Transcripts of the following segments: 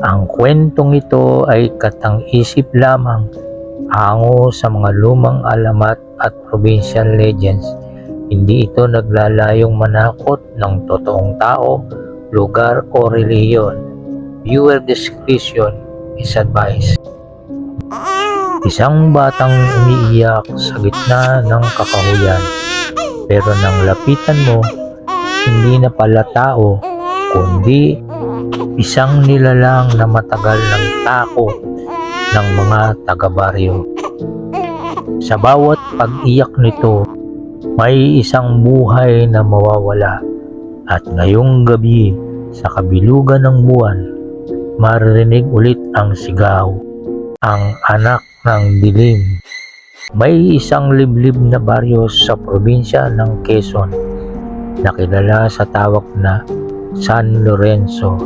Ang kwentong ito ay katang-isip lamang hango sa mga lumang alamat at provincial legends. Hindi ito naglalayong manakot ng totoong tao, lugar o reliyon. Viewer discretion is advised. Isang batang umiiyak sa gitna ng kakahuyan. Pero nang lapitan mo, hindi na pala tao, kundi isang nilalang na matagal ng takot ng mga taga-baryo. Sa bawat pag-iyak nito, may isang buhay na mawawala at ngayong gabi sa kabilugan ng buwan, maririnig ulit ang sigaw, ang anak ng dilim. May isang liblib na baryo sa probinsya ng Quezon na kilala sa tawag na San Lorenzo.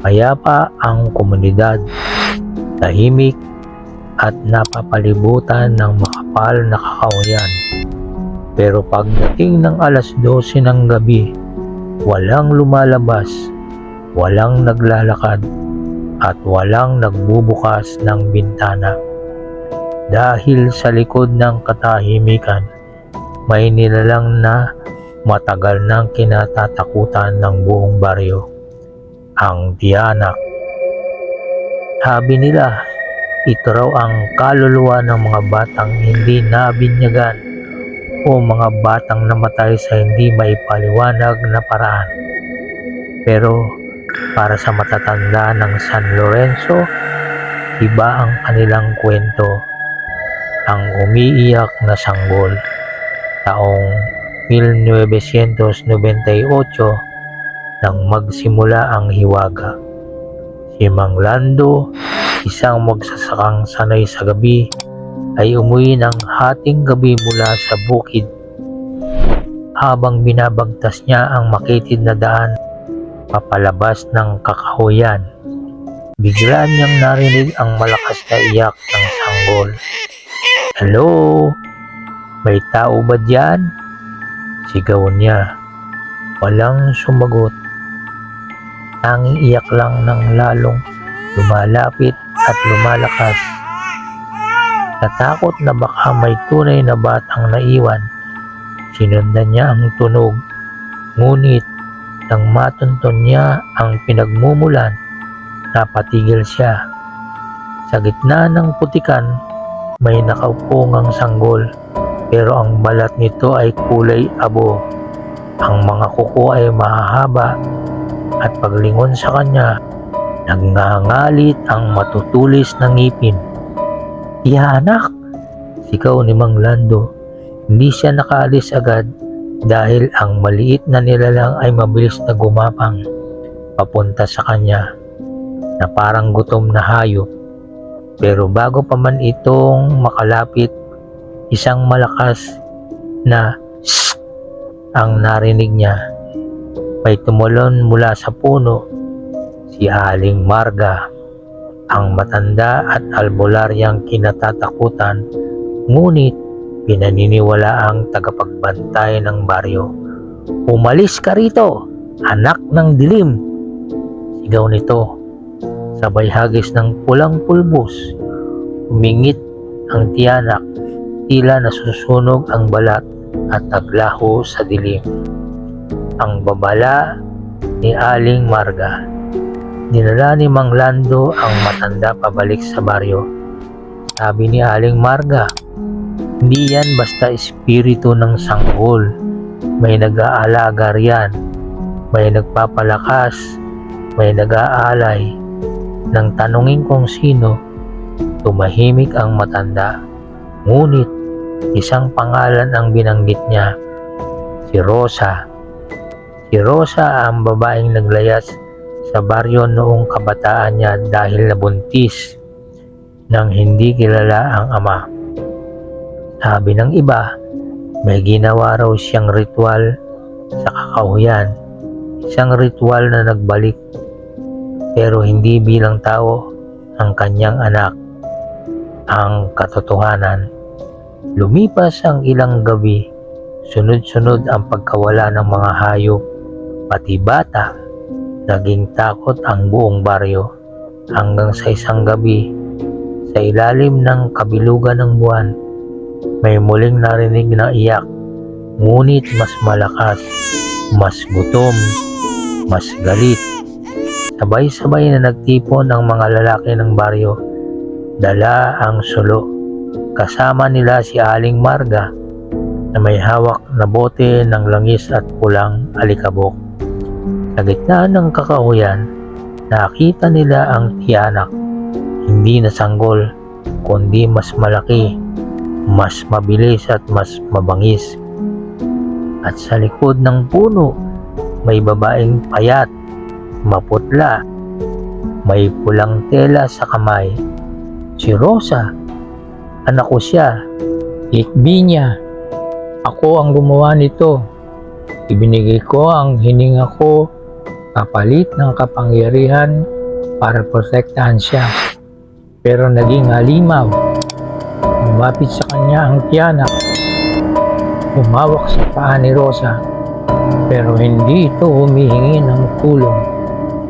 Mayapa ang komunidad, tahimik at napapalibutan ng makapal na kakawayan. Pero pagdating ng alas 12 ng gabi, walang lumalabas, walang naglalakad, at walang nagbubukas ng bintana. Dahil sa likod ng katahimikan, may nilalang na matagal nang kinatatakutan ng buong baryo, ang tiyanak. Sabi nila, ito raw ang kaluluwa ng mga batang hindi nabinyagan o mga batang namatay sa hindi maipaliwanag na paraan. Pero para sa matatanda ng San Lorenzo, iba ang kanilang kwento. Ang umiiyak na sanggol taong 1998 nang magsimula ang hiwaga. Si Mang Lando, isang magsasakang sanay sa gabi, ay umuwi ng hating gabi mula sa bukid. Habang binabagtas niya ang makitid na daan papalabas ng kakahuyan, bigla niyang narinig ang malakas na iyak ng sanggol. Hello? May tao ba dyan? Sigaw niya. Walang sumagot. Tanging iyak lang ng lalong lumalapit at lumalakas. Natakot na baka may tunay na batang naiwan. Sinundan niya ang tunog. Ngunit nang matunton niya ang pinagmumulan, napatigil siya. Sa gitna ng putikan, may nakaupong ang sanggol pero ang balat nito ay kulay abo. Ang mga kuko ay mahahaba at paglingon sa kanya, nagngangalit ang matutulis na ngipin. Iya anak! Sigaw ni Mang Lando. Hindi siya nakaalis agad dahil ang maliit na nilalang ay mabilis na gumapang papunta sa kanya na parang gutom na hayop. Pero bago pa man itong makalapit, isang malakas na "Shh!" ang narinig niya. May tumulon mula sa puno si Aling Marga, ang matanda at albularyang kinatatakutan, ngunit pinaniniwala ang tagapagbantay ng baryo. Umalis ka rito, anak ng dilim! Sigaw nito, sabay hagis ng pulang pulbos. Umingit ang tiyanak, tila nasusunog ang balat at naglaho sa dilim. Ang babala ni Aling Marga. Dinala ni Mang Lando ang matanda pabalik sa baryo. Sabi ni Aling Marga, hindi yan basta espiritu ng sanggol. May nag-aalaga riyan. May nagpapalakas. May nag-aalay. Nang tanungin kung sino, tumahimik ang matanda. Ngunit isang pangalan ang binanggit niya, si Rosa. Si Rosa ang babaeng naglayas sa baryo noong kabataan niya dahil nabuntis nang hindi kilala ang ama. Sabi ng iba, may ginawa raw siyang ritual sa kakahuyan, isang ritual na nagbalik pero hindi bilang tao ang kanyang anak. Ang katotohanan, lumipas ang ilang gabi, sunod-sunod ang pagkawala ng mga hayop, pati bata, naging takot ang buong baryo. hanggang sa isang gabi sa ilalim ng kabilugan ng buwan may muling narinig na iyak. Ngunit mas malakas mas gutom mas galit. Sabay-sabay na nagtipon ang mga lalaki ng baryo. Dala ang sulo kasama nila si Aling Marga na may hawak na bote ng langis at pulang alikabok. Sa gitna ng kakahuyan nakita nila ang tiyanak. Hindi na sanggol kundi mas malaki mas mabilis at mas mabangis. At sa likod ng puno may babaeng payat maputla may pulang tela sa kamay. Si Rosa anak ko siya. Ikbi niya. Ako ang gumawa nito. Ibinigay ko ang hininga ko. Kapalit ng kapangyarihan para protektahan siya. Pero naging halimaw. Lumapit sa kanya ang tiyanak. Umawak sa paa ni Rosa. Pero hindi ito humihingi ng tulong.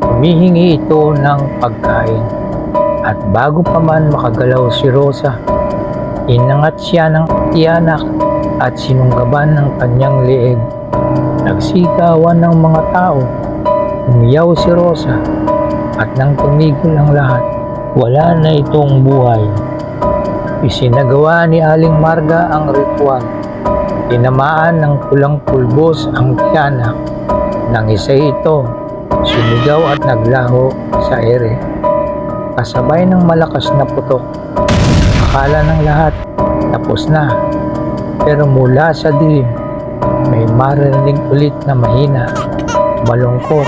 Humihingi ito ng pagkain. At bago pa man makagalaw si Rosa inangat siya ng tiyanak at sinunggaban ng kanyang leeg nagsigawan ng mga tao. Umiyaw si Rosa. At nang tumigil ang lahat wala na itong buhay. Isinagawa ni Aling Marga ang ritual. Tinamaan ng pulang pulbos ang tiyanak. Nang isa ito sumigaw at naglaho sa ere. Kasabay ng malakas na putok, akala ng lahat tapos na. Pero mula sa dilim, may marinig ulit na mahina, malungkot,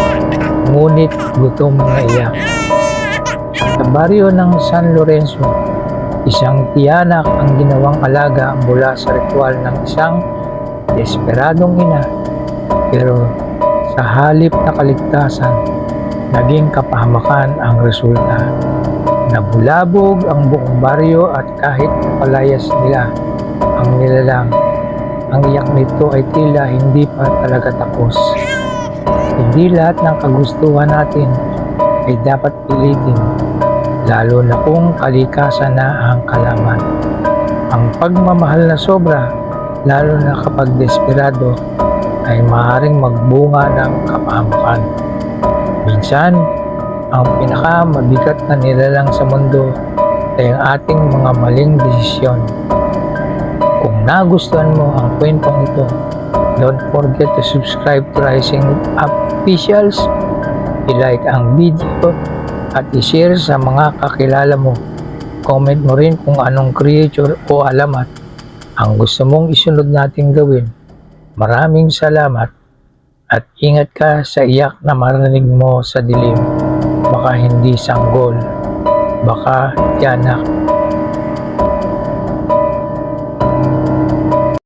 ngunit gutom na iyak. Sa baryo ng San Lorenzo, Isang tiyanak ang ginawang alaga mula sa ritual ng isang desperadong ina. Pero sa halip na kaligtasan, naging kapahamakan ang resulta. Nabulabog ang buong baryo at kahit palayas nila ang nilalang, ang iyak nito ay tila hindi pa talaga tapos. Hindi lahat ng kagustuhan natin ay dapat pilitin lalo na kung kalikasan na ang kalaman. Ang pagmamahal na sobra, lalo na kapag desperado, ay maaaring magbunga ng kapahamakan. Minsan, ang pinakamabigat na nilalang sa mundo ay ang ating mga maling desisyon. Kung nagustuhan mo ang kwentong ito, don't forget to subscribe to Rising Up Officials, i-like ang video, at i-share sa mga kakilala mo. Comment mo rin kung anong creature o alamat ang gusto mong isunod nating gawin. Maraming salamat at ingat ka sa iyak na marinig mo sa dilim. Baka hindi sanggol, baka tiyanak